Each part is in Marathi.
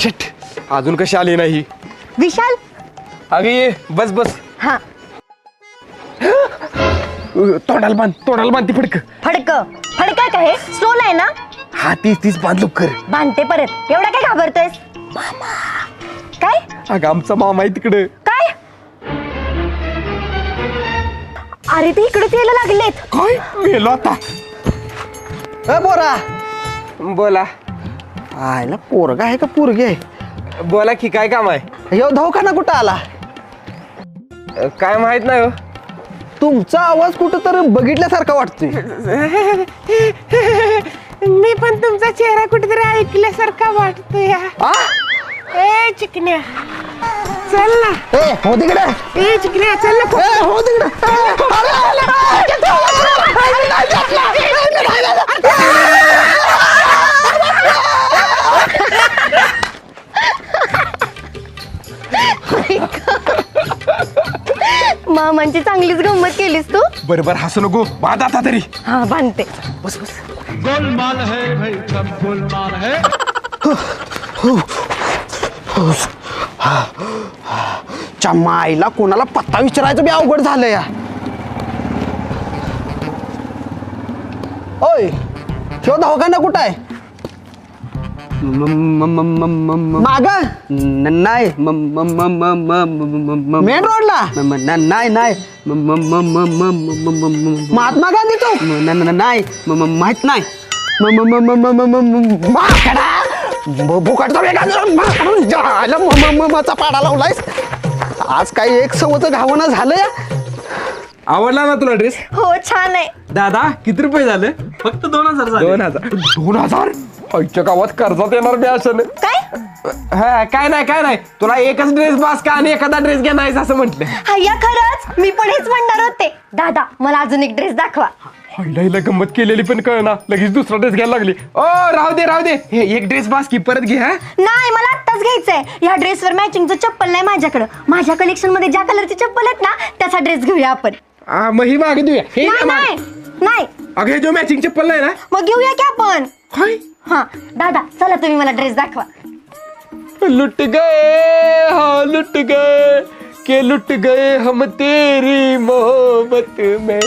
शिट अजून कशी आली नाही? विशाल? अगे ये बस बस. हा. अ, तोंडाला बांध तोंडाला बांध ती फडक. फडक. फडक का हे? स्टोल आहे ना? हा तीच तीच बांध लवकर. बांधते परत. एवढा काय घाबरतोयस? काय? अगं आमचा मामा आहे तिकडं. काय? अरे ते इकडेच यायला लागलेत. काय? मेलो आता. बोरा. बोला. आयला पोरगा आहे का पोरगी आहे बोला की काय काम आहे ह्यो दवाखाना कुठं आला अ, काय माहीत नाही हो तुमचा आवाज कुठं तर बघितल्यासारखा वाटतोय मी पण तुमचा चेहरा कुठेतरी ऐकल्यासारखा वाटतो या आ? ए चिकन्या चल ना ए हो तिकडे ए चिकन्या चल ना ए हो तिकडे मामांची चांगलीच गंमत केलीस तू. बरं बरं हसू नको. बांध आता तरी. हा बांधते. बस बस. गोलमाल है भाई सब गोलमाल है. चम्मा आईला कोणाला पत्ता विचारायचं बी अवघड झालं या. ओय ह्यो दवाखाना कुठं आहे? माग नाही मेन रोडला नाही नाही महात्मा गांधी चौक नाही माहीत नाही पाडा लावलायस आज काही एक सवच घावणं झालं या आवडला ना तुला ड्रेस हो छान आहे. दादा किती रुपये झाले? फक्त दोन हजार झाले. दोन हजार. दोन हजार? आईच्या गावात कर्जात येणार मी असं काय? हा काय नाही काय नाही. तुला एकच ड्रेस बास का आणि एखादा ड्रेस घ्या नाही असं म्हटलं. हय्या खरंच. मी पण हेच म्हणणार होते. दादा मला अजून एक ड्रेस दाखवा. हिला गंमत केलेली पण कळना. लगेच दुसरा ड्रेस घ्यायला लागली. ओ राहू दे राहू दे. हे एक ड्रेस बास की परत घे हा? नाही मला आत्ताच घ्यायचंय. या ड्रेसवर मॅचिंगचं चप्पल नाही माझ्याकडं. माझ्या कलेक्शनमध्ये ज्या कलरची चप्पल आहेत ना त्याचा ड्रेस घेऊया आपण. हा, मग ही मागे देऊया. हे नाही मागे. अगं हे जो मॅचिंग चप्पल नाही ना? मग घेऊया की आपण? काय हा दादा चला तुम्ही मला ड्रेस दाखवा. लुट गए हाँ लुट गए के लुट गए हम तेरी मोहब्बत में.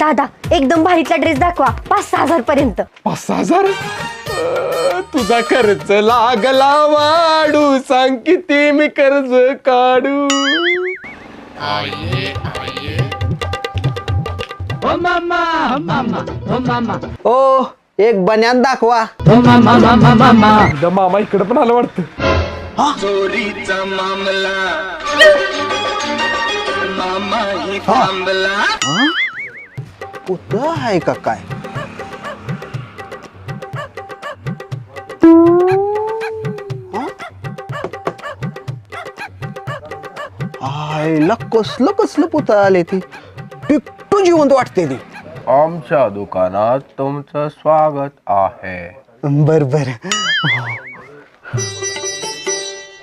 दादा एकदम भारीतला ड्रेस दाखवा पाच सहा हजार पर्यंत. पाच सहा हजार? अं, तुझा खर्च लागला वाढू सांग किती मी कर्ज काढू. ओ मामा ओ मामा ओ मामा. ओ एक बन्यान दाखवा. ओ मामा मामा मामा. एकदा मामा इकडे पण आलं वाटतं. कुठं आहे का काय? आईला कसलं कसलं पुतळ आले ती? टिकटू जिवंत वाटते ती? आमच्या दुकानात तुमचं स्वागत आहे. बर बर.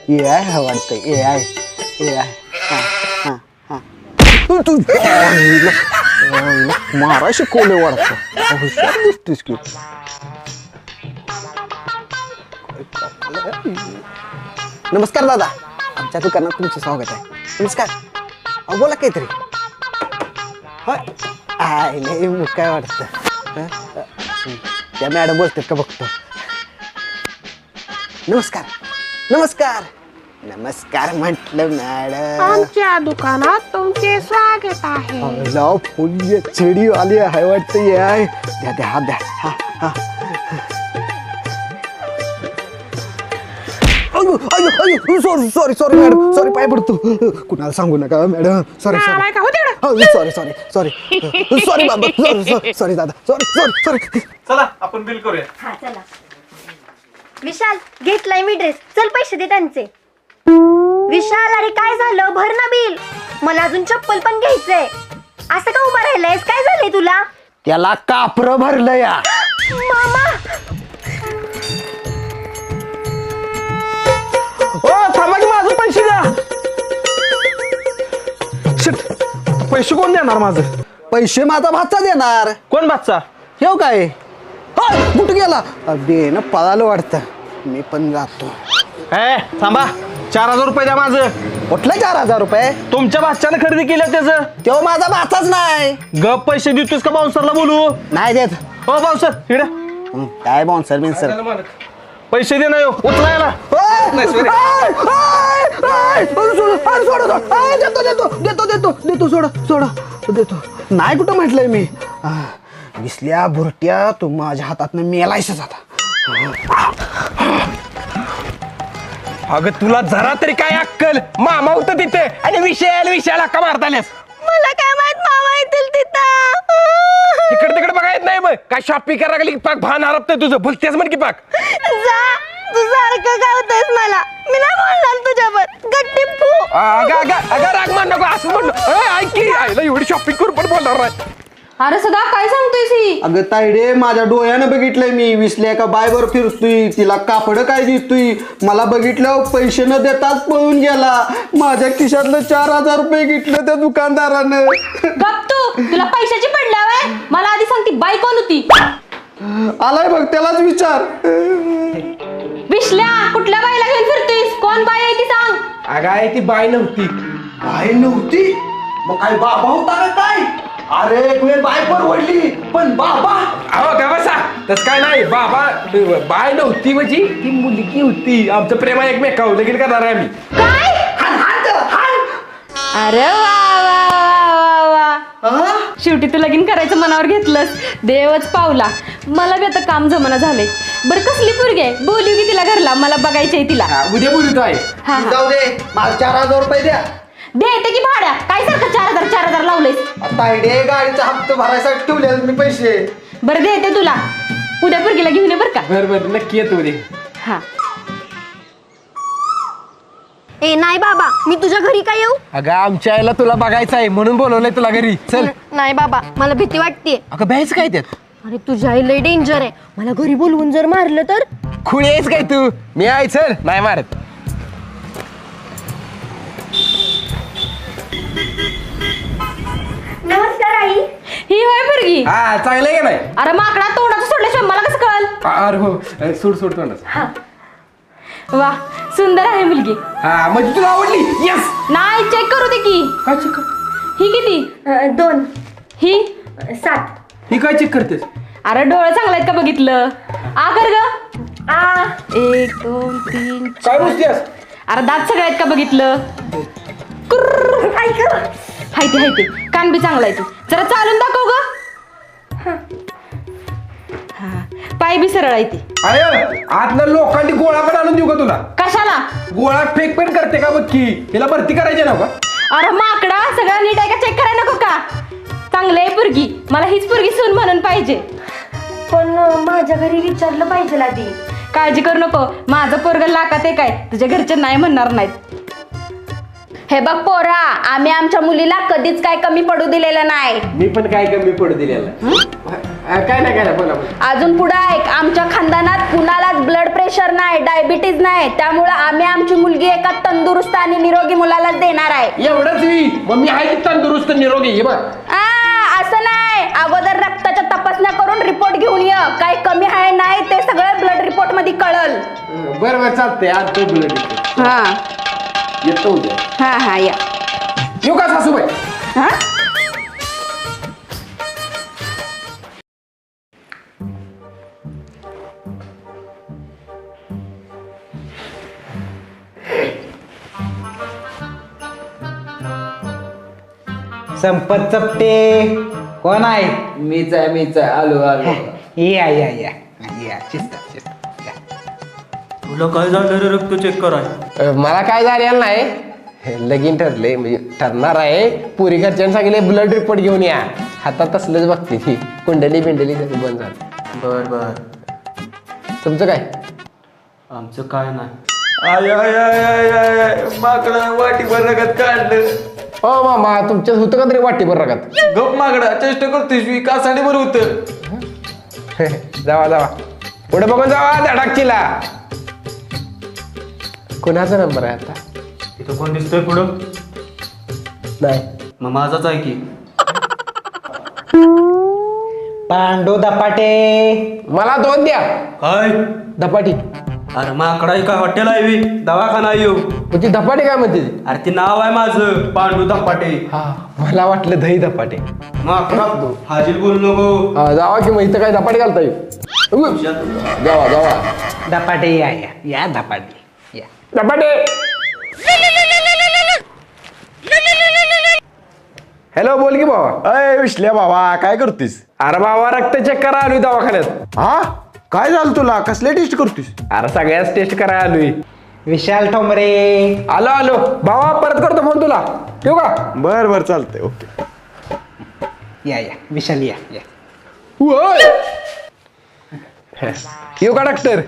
ए आय हा वाटतं ए आय ए आय मारा शिकवले वाटतं? हुशार दिसतीस की. नमस्कार दादा. आमच्या दुकानात तुमचं स्वागत आहे. नमस्कार. अहो बोला काहीतरी. आय नाही मग काय वाटतं. त्या मॅडम बोलतात का बघतो. नमस्कार. नमस्कार. नमस्कार म्हटलं मॅडम. आमच्या दुकानात तुमचे स्वागत आहे. लाव फुल आली आहे वाटतं ये आहे द्या द्या हा द्या. हा हा. Sorry sorry sorry madam sorry पाय पडतो. कुणाला सांगू नका मॅडम सॉरी का हो? Sorry sorry sorry sorry sorry बाबा सॉरी सॉरी दादा. सॉरी सॉरी सॉरी चला आपण बिल करूया. हा चला. विशाल घेतलाय मी ड्रेस चल पैसे दे त्यांचे. विशाल अरे काय झालं? भर ना बिल. मला अजून चप्पल पण घ्यायचंय. असं का उभा राहिलायस? काय झालंय तुला? त्याला कापर भरलं या. मामा! ओ थांबा की माझं पैसे द्या. शिट पैसे कोण देणार माझं? पैसे माझा भाचा देणार. कोण भाचा? ठेव काय? हाय, कुठं गेला? दे ना पळालं वाटतं. मी पण जातो. ए थांबा. चार हजार रुपये द्या माझं. कुठलं चार हजार रुपये? तुमच्या भाच्यानं खरेदी केलं त्याचं. तेव्हा माझा भाचाच नाही. गप पैसे देतोस का बाउन्सरला बोलू? नाही देत. हो बाउन्सर इकडे. हं, काय बॉन्सर बिन्सर पैसे दे ना यो उचलायला. देतो देतो देतो देतो देतो सोडा सोडा देतो. नाही कुठं म्हटलंय मी? विसल्या भुरट्या तू माझ्या हातात मेलायसच आता. अगं तुला जरा तरी काय अक्कल? मामा होतं तिथे आणि विषयाला विषयाला का मारताल्यास मला काय माहीत येतील तिथं. तिकडे तिकडे बघायत नाही मग. काय शॉपिंग करायला लागली की पाक? भान हरपतंय तुझं. भलतेच म्हण की पाक. जा. तू सारखं गावतोयस मला. मी नाही बोलणार तुझ्यावर. गट्टी फू. अगं अगं अगं राग मान नको. असं म्हणलं. ऐक की. आईला एवढी शॉपिंग करून पण बोलणार नाही. अरे सदा काय सांगतोयस ही? अगं तायडे माझ्या डोळ्यानं बघितलंय मी. विसल्या एका बायवर फिरतोय तिला कापड काय दिसतोय? मला बघितल्यावर पैसे न देताच पळून गेला. माझ्या खिशातलं चार हजार रुपये घेतलं त्या दुकानदारानं. गप तू तुला पैशाची पडल्यावर? मला आधी सांगती बाई कोण होती? आलाय बघ त्यालाच विचार. विश्ल्या कुठल्या बाईला घेऊन फिरतोयस? कोण बाई आहे ती सांग. अगं आहे ती बाय नव्हती. बाय नव्हती? मग काय बाबा होता का काय अरे वेळ बाय परवडली पण बाबा. अहो का बसा. तस काय नाही बाबा बाय नव्हती म्हणजे ती मुलगी होती. आमचं प्रेम आहे एकमेकावर लगीन करणार आहे आम्ही. काय? अरे वा वा वा वा वा. शेवटी तू लगीन करायचं मनावर घेतलंस. देवच पावला. मला बी आता काम जमना झालंय. बरं कसली पोरगी आहे? बोलू की तिला घरला? मला बघायचंय तिला. हा, उद्या बोलू आहे. हा हा. जाऊ दे मला चार हजार रुपये द्या. देते की भाड्या. काय सारखं चार हजार चार हजार लावलेस गाडीचा हप्ता भरायसाठी ठेवले मी पैसे. बरं देते तुला. उद्या पोरगीला घेऊन ये बरं का. बरं बरं नक्की येतो उद्या. हा. ए नाही बाबा मी तुझ्या घरी काय येऊ? अगं आमच्या आईला तुला बघायचं आहे म्हणून बोलवलंय तुला घरी. चल. नाही बाबा मला भीती वाटते अगं भ्यायचं काय त्यात? अरे तुझ्या आई लय डेंजर आहे. मला घरी बोलवून जर मारलं तर? खुळी आहेस काय तू? मी आहे चल. नाही मारत. ही होय पोरगी. हा चांगलं आहे का नाही? अरे माकडा तोंडाचं सोडल्याशिवाय मला कसं कळल? अरे हो अरे, सोड सोड तोंडाचं. वा सुंदर आहे मुलगी. हा म्हणजे तुला आवडली? येस नाही चेक करू दे की. काय चेक ही किती? दोन. ही? सात. ही काय चेक करतेस? अरे डोळं चांगलं आहेत का बघितलं? आ कर ग. आ. एक दोन तीन काय अरे दात सगळे आहेत का बघितलं. ऐक हाय ते हाय ते कान बी चांगला आहे तू. जरा चालून दाखव ग. हा. पाय बी सरळ आहे ती. अरे आतल्या लोकांनी गोळा पण आणून देऊ का तुला? कशाला? गोळा फेक पण करते का बघ की? हिला भरती करायची ना का अरे माकडा सगळं नीट आहे का? चेक करायला नको का? चांगलं आहे पुरगी. मला हीच पुरगी सून म्हणून पाहिजे. पण माझ्या घरी विचारलं पाहिजे आधी. काळजी करू नको. माझं पोरग लाकात आहे. काय तुझ्या घरचे नाही म्हणणार नाहीत. हे बघ पोरा आम्ही आमच्या मुलीला कधीच काय कमी पडू दिलेलं नाही. मी पण काय कमी पडू दिलेला काय नाही काय नाही बोला बोला. अजून पुढे ऐक आमच्या खानदानात कुणालाच ब्लड प्रेशर नाही डायबिटीज नाही. त्यामुळं आम्ही आमची मुलगी एका तंदुरुस्त आणि निरोगी मुलालाच देणार आहे. एवढंच मी. मग मी आहे की तंदुरुस्त निरोगी हे बघ. आ, असं नाही. अगोदर रक्ताच्या तपासण्या करून रिपोर्ट घेऊन ये. काही कमी आहे नाही ते सगळं ब्लड रिपोर्टमध्ये कळल. बरं बरं चालतंय. आज तो येतो. हा. येतो उद्या हा हा या. येऊ का सासूबाई? हा? संपत चपटे. कोण आहे? मीच आहे मीच आहे. आलो आलो. या या या या. शिस्त शिस्त या. तुला काय झालं रे? रक्त चेक कराय. अ, मला काय झालेलं नाही. हे लगीन ठरले म्हणजे ठरणार आहे. पुरी घरच्यांनी सांगितले ब्लड रिपोर्ट घेऊन या. हातात तसलंच बघते ती कुंडली बिंडली सगळं बंद झालं. बर बर. तुमचं काय? आमचं काय नाही. आय आय आय आय आय आय. माकडा वाटीभर रगत काढलं. हो मामा तुमच्यात होतं का तरी वाटीभर रगात? गप माकडा चेष्टा करतोय मी. कासाडी बरं होतं जावा जावा. पुढे बघून जावा धडाकचीला. कुणाचा नंबर आहे आता? इथं कोण दिसतोय पुढं? नाही. मग माझाच आहे की. पांडू दपाटे. मला दोन द्या. काय धपाटी अरे माकडा आहे का हॉटेल आहे बी? दवाखाना आहे येऊ मग ती धपाटे काय म्हणते ती? अरे ते नाव आहे माझं पांडू धपाटे हा मला वाटलं दही धपाटे माकडा हाजीर बोलू नको. हा जावा की मग इथं काय धपाटे घालता उग. जावा जावा. धपाटे या या या धपाटे हॅलो बोल की बाबा अय विश्ल्या बाबा काय करतीस? अरे बाबा रक्त चेक करा आलोय दवाखान्यात. हा? काय झालं तुला? कसले टेस्ट करतीस? अरे सगळ्याच टेस्ट करा आलोय. विशाल ठोंबरे. आलो आलो. बाबा परत करतो फोन तुला. ठेवू का? बर बर चालतंय ओके. या या. विशाल या या. होय. येऊ का डॉक्टर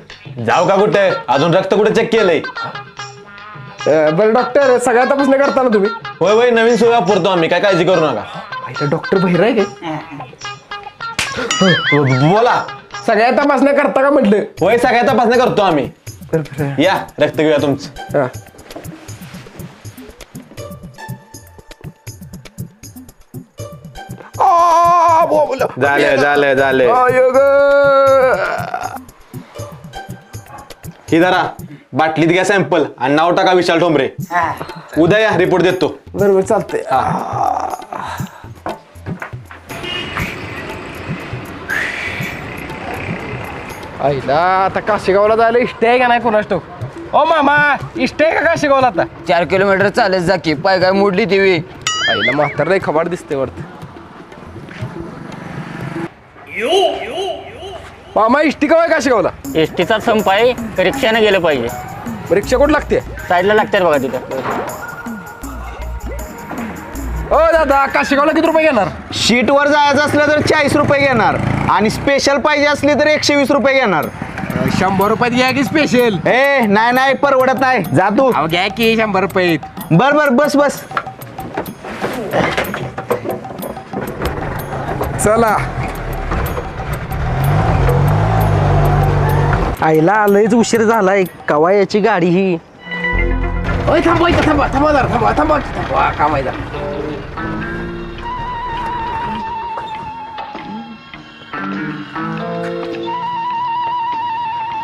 जाऊ का कुठे? अजून रक्त कुठे चेक केलंय? बरं डॉक्टर सगळ्या तपासण्या करता ना तुम्ही? होय होय नवीन सोय वापरतो आम्ही. काय काळजी करू नका. पहिलं डॉक्टर बहिर आहे काय? बोला. सगळ्या तपासण्या करता का म्हटलं? होय सगळ्या तपासण्या करतो आम्ही. बरं बरं. या रक्त घेऊया तुमचं. हा. आ, बोबलं. झालं झालं झालं. आयो ग. ही धरा बाटलीत घ्या सॅम्पल आणि नाव टाका विशाल ठोंबरे. उद्या या रिपोर्ट देतो. बरोबर चालतंय. आईला आता काशीगावला जायला इष्ट आहे का नाही कोणास ठाऊक? ओ मामा इष्ट आहे का काशीगावला आता? चार किलोमीटर चालत जा की पाय काय मोडली टीव्ही आईला म्हातार नाही खबाड दिसते वाटत. मामा इष्टी का काशीगावला एस टीचा संप आहे रिक्षाने गेलं पाहिजे. रिक्षा कुठं लागते? साईडला लागतात बघा तिथं. ओ दादा काशीगावला किती रुपये घेणार? शीट वर जायचं असलं तर चाळीस रुपये घेणार. आणि स्पेशल पाहिजे असली तर एकशे वीस रुपये घेणार. शंभर रुपयात घ्या की स्पेशल ए नाही नाही परवडत नाही. जा तू. अहो घ्या की शंभर रुपये बर बर बस बस. चला. आईला लयच उशीर झालाय. कवा याची गाडी ही? ओय थांबा इथं थांबा थांबा जरा थांबा थांबा थांबा कामायचा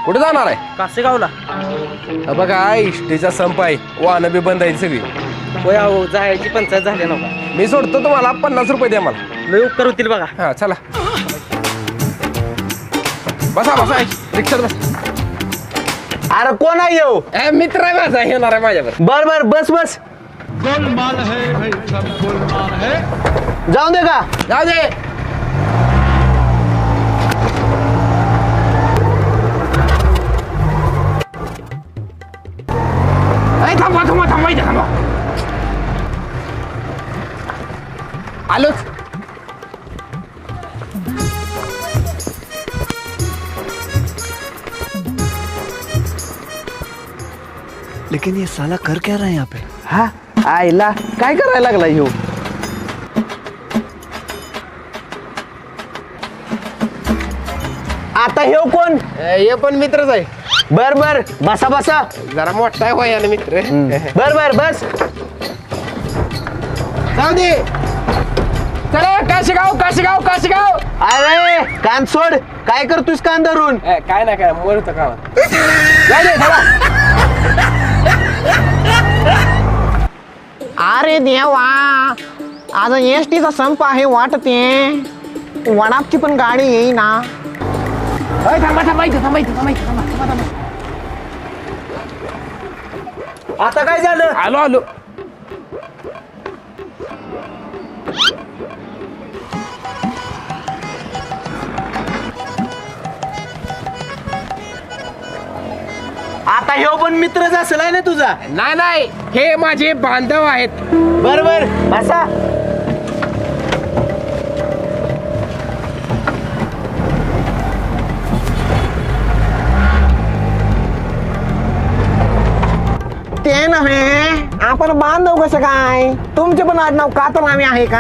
कुठे जाणार आहे? कासेगावला. हा बघा इष्टीचा संप आहे. वाहनं बी बंद आहे सगळी. होय अहो जायची पंचायत झाली नका मी सोडतो तुम्हाला पन्नास रुपये द्या मला. लय उपकार होतील बघा. हा चला. बसा बसा. रिक्षात बस. अरे कोण आहे येऊ ए, मित्र आहे माझा येणार आहे माझ्यावर. बर बर बस बस. जाऊ दे का? जाऊ दे. लेकिन ये साला कर क्या रहा है यहाँ पे? हा? आईला काय करायला लागला ह्यो? आता ह्यो कोण? ए, हे पण मित्रच आहे. बर बर बसा बसा. जरा मोठा आहे वयाने मित्र. बर बर बस. जाऊ दे चला काशीगाव काशीगाव काशीगाव. अरे कान सोड. काय करतोस कान धरून? ए, काय नाही काय मोर होतं जाऊ दे चला. अरे देवा आज एस टीचा संप आहे वाटते. वडापची पण गाडी येईना ए, थांबा थांबा इथं थांबा इथं थांबा इथं थांबा थांबा थांबा. आता काय झालं? आलो आलो. आता ह्यो पण मित्रच असेल आहे ना तुझा? नाही नाही हे माझे बांधव आहेत. बर बर बसा. ते नव्हे. आपण बांधव कसं काय? तुमचे पण आडनाव कातरामी आहे का?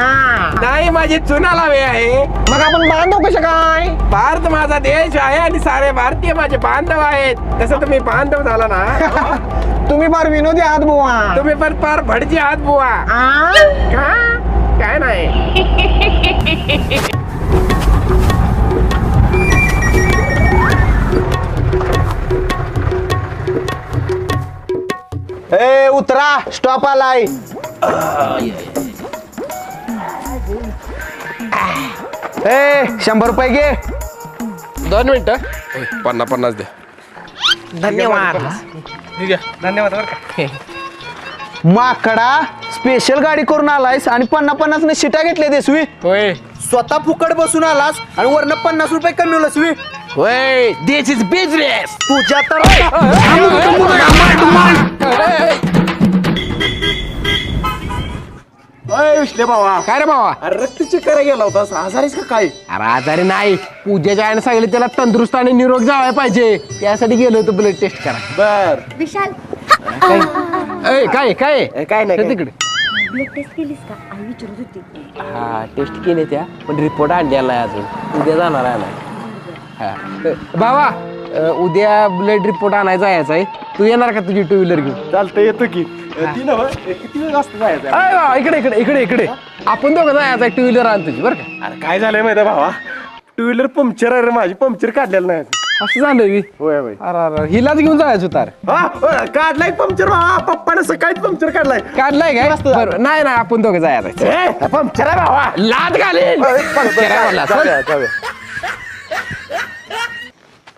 नाही माझे चुना लावे आहे. मग आपण बांधव कसं काय? भारत माझा देश आहे आणि सारे भारतीय माझे बांधव आहेत. तसं तुम्ही बांधव झाला ना? तुम्ही फार विनोदी आहात बुवा. तुम्ही पण फार भडजी आहात बुवा. आ? का? काय नाही. ए उतरा. स्टॉप आलाय. ए शंभर रुपये घे. दोन मिनिटं. पन्नास पन्नास द्या धन्यवाद. धन्यवाद बरं का. माकडा स्पेशल गाडी करून आलायस आणि पन्नास पन्नास ने शिटा घेतल्या देसवी. होय. स्वतः फुकट बसून आलास आणि वरनं पन्नास रुपये कमी होलसवी होय दिस इज बिझनेस तुझ्या तर अय विश्ले बाबा काय रे बाबा अरे रक्तची करायला गेला होतास आजारीस का काय? अरे आजारी नाही. पूजेच्या आईने सांगितलं त्याला तंदुरुस्त आणि निरोग जावाय पाहिजे. त्यासाठी गेलो होतो ब्लड टेस्ट करा बर. विशाल. ए काय काय? ए, काय नाही, काय. तिकडे. ब्लड टेस्ट केलीस का? आई विचारत होती. हा टेस्ट केले त्या पण रिपोर्ट आणलेला नाही अजून. उद्या जाणार आहे ना भावा अ, उद्या ब्लड रिपोर्ट आणायचा यायचा आहे तू येणार का तुझी टू व्हीलर घेऊन? चालतं येतो की. ती किती वेळ असतं जायचं? भावा इकडे इकडे इकडे इकडे. आपण दोघं जायचं टू व्हीलर आण तुझी बरं का? अरे काय झालंय माहिती भावा? टू व्हीलर पंक्चर आहे रे माझी पंक्चर काढलेलं नाही. असं झालं बी. होय होय. अरे अरे हिलाच घेऊन जायचं होता रे. हा होय, काढलाय पंक्चर भावा पप्पानं सकाळीच पंक्चर काढलाय. काढलाय काय? बरं नाही नाही आपण दोघं जायचं ए, पंक्चर आहे भावा. लाद घालेल पंक्चर म्हणला, चल. जाऊया, जाऊया.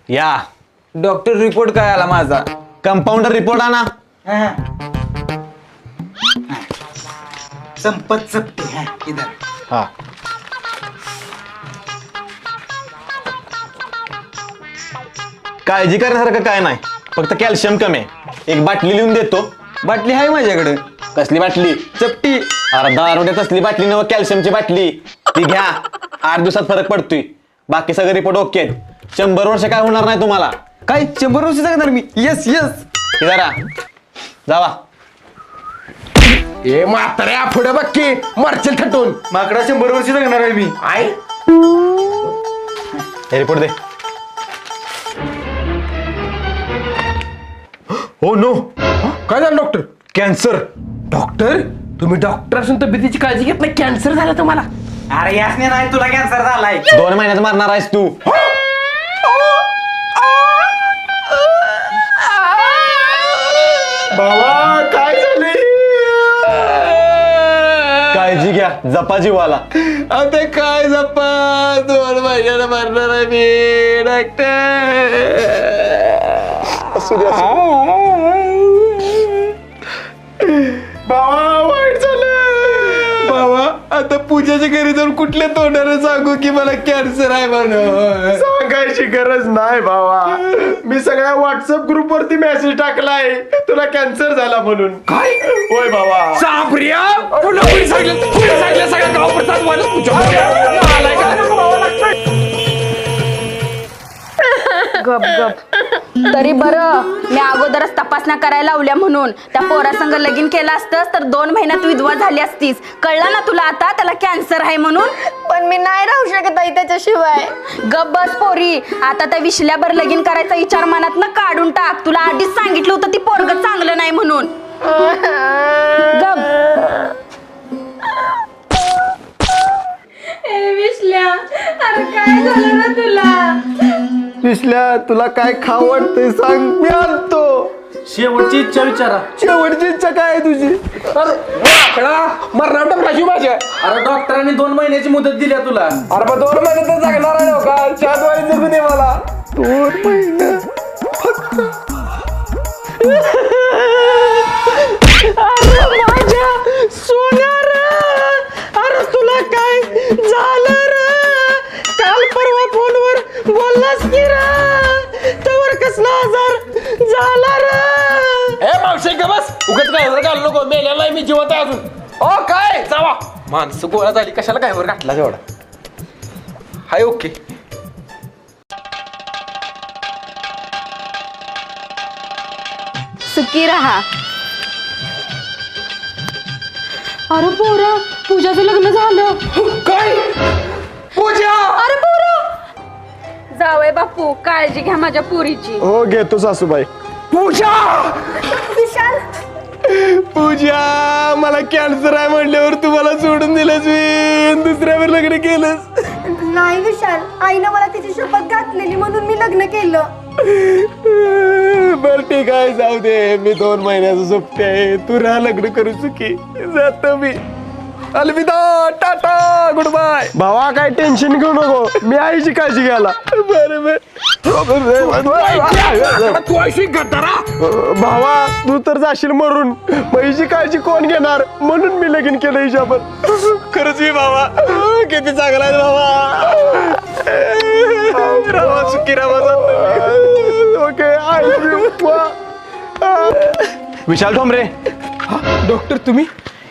या. डॉक्टर रिपोर्ट काय आला माझा? कंपाऊंडर रिपोर्ट आणा. संपत सपते हा इधर. हा. काळजी करण्यासारखं काय नाही. फक्त कॅल्शियम कमी आहे. एक बाटली लिहून देतो. बाटली आहे माझ्याकडे. कसली बाटली? चपटी. अरे दारोड्या कसली बाटली नव कॅल्शियमची बाटली. ती घ्या. आठ दिवसात फरक पडतोय. बाकी सगळे रिपोर्ट ओके आहेत. शंभर वर्ष काय होणार नाही तुम्हाला? काय? शंभर वर्ष सांगणार मी. येस येस जरा जावा. ए म्हाताऱ्या पुढे बघ की. मरचल थटून. माकडा शंभर वर्ष जगणार आहे मी. आई. हे रिपोर्ट दे. हो नो. काय झालं डॉक्टर कॅन्सर. डॉक्टर तुम्ही डॉक्टर असून तब्येतीची काळजी घेत नाही. कॅन्सर झाला तुम्हाला. अरे यासने नाही तुला कॅन्सर झालाय. दोन महिन्यात मारणार आहेस तू. भावा काय झालंय काळजी घ्या जपा जीवाला. आता काय जप्पा दोन महिन्याला मरणार आहे मी डॉक्टर भावा आता पूजाच्या घरी जाऊन कुठल्या तोंडाने सांगू की मला कॅन्सर आहे म्हणून? सांगायची गरज नाही भावा मी सगळ्या व्हॉट्सअप ग्रुप वरती मेसेज टाकलाय. तुला कॅन्सर झाला म्हणून. काय? होय भावा सापरिया कोणी सांगितलं कोणी सांगितलं सगळ्या गाव प्रसाद तुझ्या गप गप. तरी बरं मी अगोदरच तपासण्या करायला लावल्या म्हणून. त्या पोरासंग लगीन केलं असतंस तर दोन महिन्यात विधवा झाली असतीस. कळलं ना तुला आता? त्याला कॅन्सर आहे म्हणून? पण मी नाही राहू शकत आई त्याच्याशिवाय. गप बस पोरी. आता त्या विश्ल्याभर लगीन करायचा विचार मनात न काढून टाक. तुला आधीच सांगितलं होतं ती पोरग चांगलं नाही म्हणून. गप. विश्ल्या अरे काय झालं ना तुला? पिसल्या तुला काय वाटतंय सांग. मी आणतो. शेवटची इच्छा विचारा. शेवटची इच्छा काय आहे तुझी? मरणार टपलाशी माझ्या. अरे डॉक्टरांनी दोन महिन्याची मुदत दिली आहे तुला. अरे मग दोन महिने तर जगणार आहे का? चार वारी जगू दे मला. दोन महिने. माझ्या घालू नको मेलेला आहे मी जिवंत आहे अजून. ओ काय? जावा. माणसं गोळा झाली कशाला काय वर घातला तेवढा? Hi okay. सुखी रहा. अरे पोरा पूजाचं लग्न झालं. काय? पूजा! अरे पोरा! जावय बापू काळजी घ्या माझ्या पुरीची. हो घेतो सासूबाई. पूजा! विशाल! पूजा मला कॅन्सर आहे म्हणल्यावर तुम्हाला सोडून दिलंस मी. दुसऱ्यावर लग्न केलंस नाही विशाल आईनं मला तिची शपथ घातलेली म्हणून मी लग्न केलं. बर ठीक आहे जाऊ दे. मी दोन महिन्याचं सोबते आहे. तू राहा लग्न करू चुकी जातो मी. अलविदा टाटा गुड बाय भावा काय टेन्शन घेऊ नको. मी आईची काळजी घ्यायला. भावा तू तर जाशील मरून. म्हैची काळजी कोण घेणार? म्हणून मी लगीन केलं हिच्यावर. खरंच मी भावा. किती चांगला आहे भावा. रामा सुखी रामा ओके विशाल ठोंबरे डॉक्टर तुम्ही?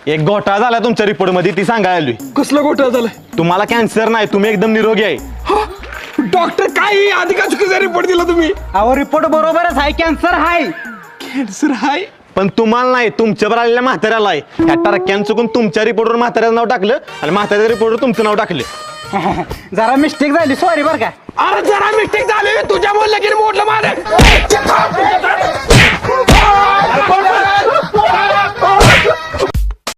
एक घोटाळा झाला तुमच्या रिपोर्टमध्ये ती सांगायला आलोय कसला घोटाळा झालाय? तुम्हाला कॅन्सर नाही तुम्ही एकदम निरोगी आहे. डॉक्टर काय आधी का चुकीचा रिपोर्ट दिला तुम्ही. अहो रिपोर्ट बरोबरच आहे कॅन्सर हाय कॅन्सर हाय पण तुम्हाला नाही तुमच्यावर आलेल्या म्हाताऱ्याला आहे. ह्या टरक्यान चुकून तुमच्या रिपोर्टवर म्हाताऱ्याचं नाव टाकलं आणि म्हाताऱ्या रिपोर्टवर तुमचं नाव टाकलं. जरा मिस्टेक झाली सॉरी बरं का. अरे जरा मिस्टेक झाली तुझ्या लगीन मोडलं माझं.